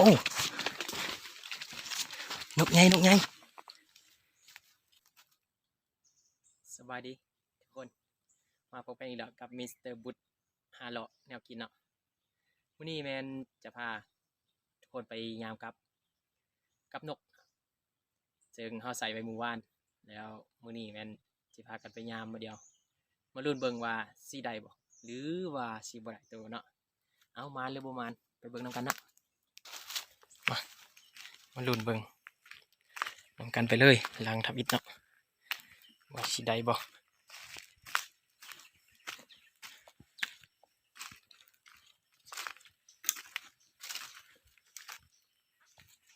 โอ้นกไงนกไงสบายดีทุกคน มาพบกันอีกแล้วกับมิสเตอร์บุตฮาเลาะแนวกินเนาะวันนี้แมนจะพาทุกคนไปยามกับ กับนกจึงเขาใส่ไปหมู่บ้าน แล้วมื้อนี้แมนจะพากันไปยามมาเดียว มาลุ้นเบิ่งว่าสีใดบ่หรือว่าสีบ่ได้ตัวเนาะเอามาหรือบ่มานไปเบิ่งนำกันเนาะ มาลุ้นเบิ่งนำกันไปเลยลังทับอิฐเนาะว่าสิได้บ่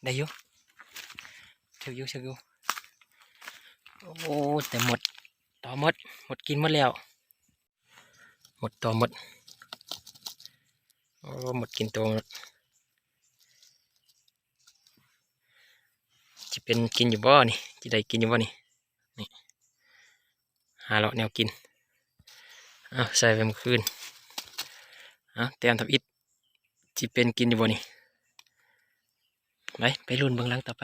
ได้อยู่เชื่ออยู่เชื่ออยู่โอ้แต่หมดต่อหมด หมดกินหมดแล้ว หมดตัวหมดโอ้หมดกินตัวหมดจะ เป็นกินอยู่บ่นี่จะได้กินอยู่บ่นี่นี่หาเลาะแนวกินเอ้าใส่ไปเมื่อคืนเอ้าเตรียมทับอิฐจะเป็นกินอยู่บ่นี่ไปไปรุ่นเบื้องหลังต่อไป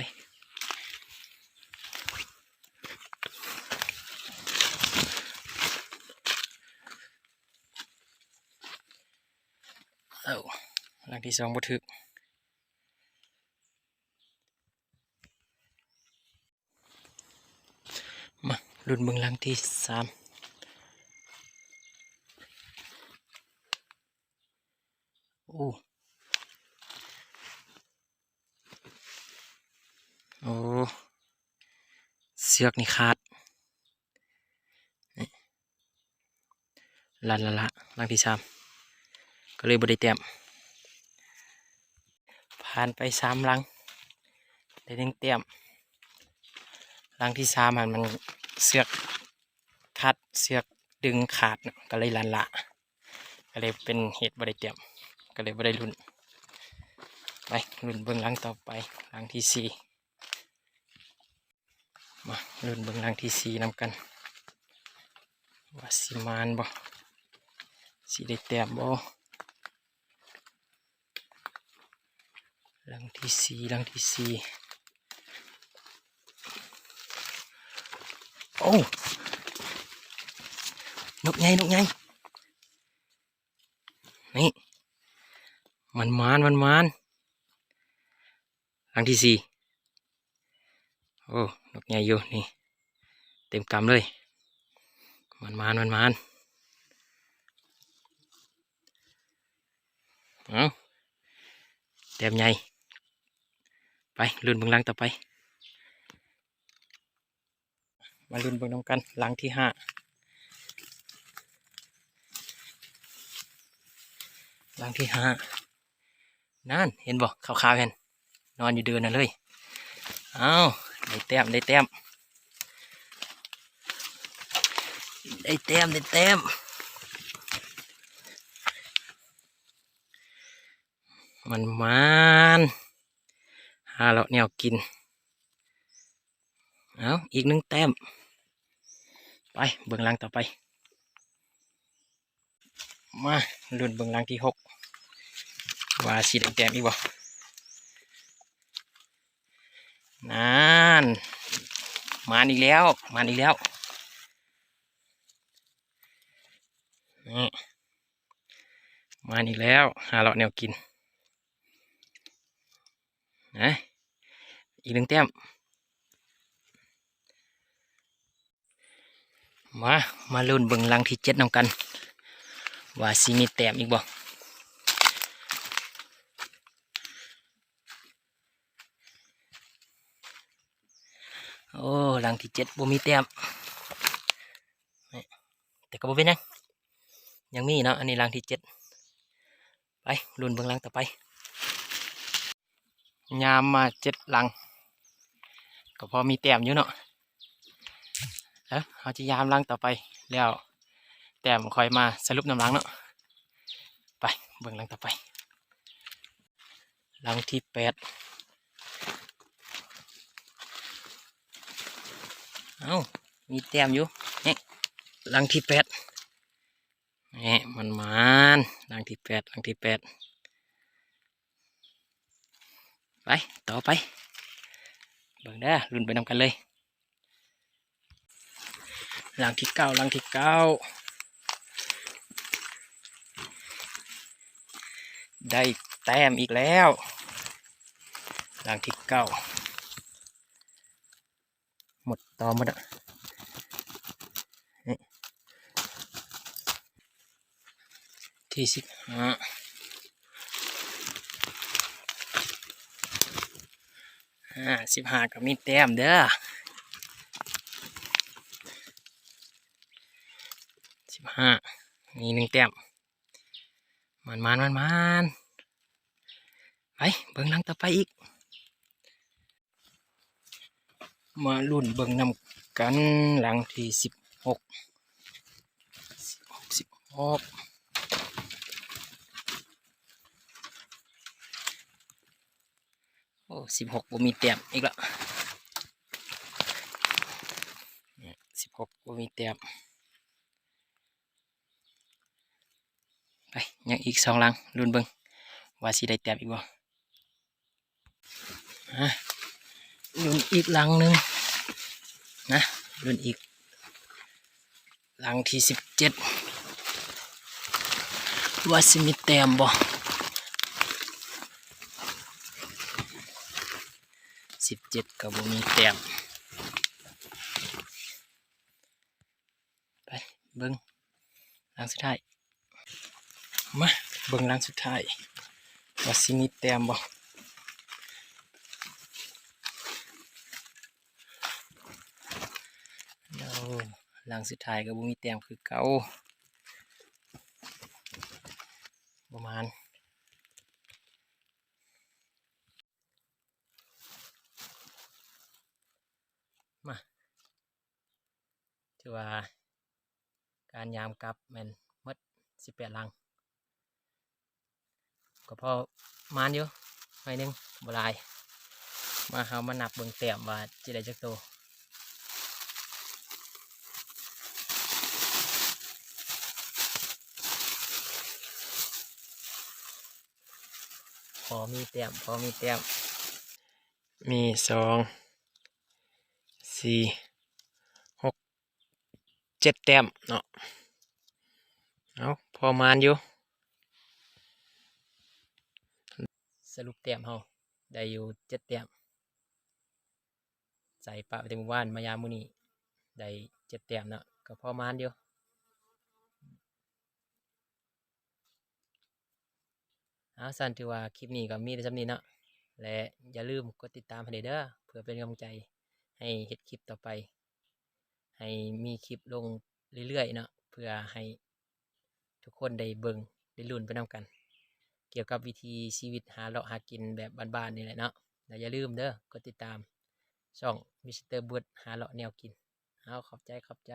เอาหลังที่สองบ่ถึก มา รุ่นเบื้องหลังที่สามโอ้โอ้เสือกนี่ขาดลันละละหลังที่สามก็เลยบไดเตรียมผ่านไปสามหลังได้หนึ่งเตรียมหลังที่สามมันมัน เสือกคัดเสือกดึงขาดก็เลยลันละก็เลยเป็นเหตุบริเตรียมก็เลยบริรุ่นไปรุ่นเบื้องหลังต่อไปหลังที่สี่มารุ่นเบื้องหลังที่สี่นำกันว่าสิมานบ่สีได้เตรียมบ่หลังที่สี่หลังที่สี่ โอ้นกไงนกไงนี่มันมานมันมานหลังที่สี่โอ้นกไงอยู่นี่ เต็มกำเลย มันมานมันมานเอาเต็มใหญ่ไปลุ่นเบื้องหลังต่อไป มาลุ้นเบิ่งน้ำกันหลังที่ห้าหลังที่ห้านั่นเห็นบ่ขาวๆเห็น นอนอยู่เดินน่ะเลยเอาได้แต้มได้แต้มได้แต้มได้แต้มมันมันหาเราแนวกิน เอาอีกหนึ่งแต้ม ไปเบื้องหลังต่อไป มาลุ้นเบื้องหลังที่หกว่าสีแดงแต้มอีกบ่นานมาอีกแล้ว มาอีกแล้วนี่มาอีกแล้ว หาเลาะแนวกินนะอีกหนึ่งแต้ม มามาลุ้นเบิ่งลังที่เจ็ดนำกัน ว่าสิมีแต้มอีกบ่โอ้ลังที่เจ็ดบ่มีแต้มแต่ก็บ่เป็นยังยังมีเนาะอันนี้ลังที่เจ็ดไปลุ้นเบิ่งลังต่อไปยามมาเจ็ดลัง ก็พอมีแต้มอยู่เนาะ เอ้าเขาจะยามล้างต่อไปแล้วแต้มคอยมาสรุปน้ำล้างเนาะไปเบิ่งล้างต่อไปล้างที่แปดเอ้ามีแต้มอยู่นี่ล้างที่แปดนี่มันมันล้างที่แปดล้างที่แปดไปต่อไปเบิ่งเด้อรุนไปนำกันเลย หลังที่เก้าหลังที่เก้าได้แต้มอีกแล้ว หลังที่เก้าหมดต่อหมดอะที่สิบห้าห้าสิบห้ากับมีแต้มเด้อ สิบห้ามีหนึ่งแต้มมันมันมันมันไปเบิ่งหลังต่อไปอีก มาลุ่นเบิ่งนำกันหลังที่สิบหกสิบหกสิบหกโอ้สิบหกบ่มีแต้มอีกและสิบหกบ่มีแต้ม ไปยังอีกสองลังลุ่นเบิงว่าสิได้แต้มอีกบ่ฮะลุ่นอีกลังหนึ่งนะลุ่นอีกลังที่สิบเจ็ดว่าสิมีแต้มบ่สิบเจ็ดกับบ่มีแต้มไปเบิ้งลังสุดท้าย มาเบิ้งหลังสุดท้ายว่าสิมีแต้มบ่เอาหลังสุดท้ายก็บ่มีแต้มคือเก่าประมาณมาถือว่าการยามกลับมันหมดสิบแปดลัง ก็พอมานอยู่หน่อยหนึงบลาย มาเฮามานับเบิ่งแต้มว่าจะได้จักโตวพอมีแต้มพอมีแต้มมีสองสี่หกเจ็ดแต้มเนาะเอาพอมานอยู่ สรุปแต้มเฮาได้อยู่เจ็ดแต้มใส่ปะไปเต็มอว่านมายามมือนี้ได้เจ็ดแต้มเนาะก็พอมานอยู่เอาสั้นถือว่าคลิปนี้ก็มีแต่จำนี้เนาะและอย่าลืมกดติดตามให้เด้อเพื่อเป็นกำลังใจให้เฮ็ดคลิปต่อไป ให้มีคลิปลงเรื่อยๆเนาะเพื่อให้ทุกคนได้เบิ่งได้ลุ้นไปนำกัน เกี่ยวกับวิธีชีวิตหาเลาะหากินแบบบ้านๆนี่แหละเนาะและอย่าลืมเด้อกดติดตามช่องมิสเตอร์บุดหาเลาะแนวกินเอาขอบใจขอบใจ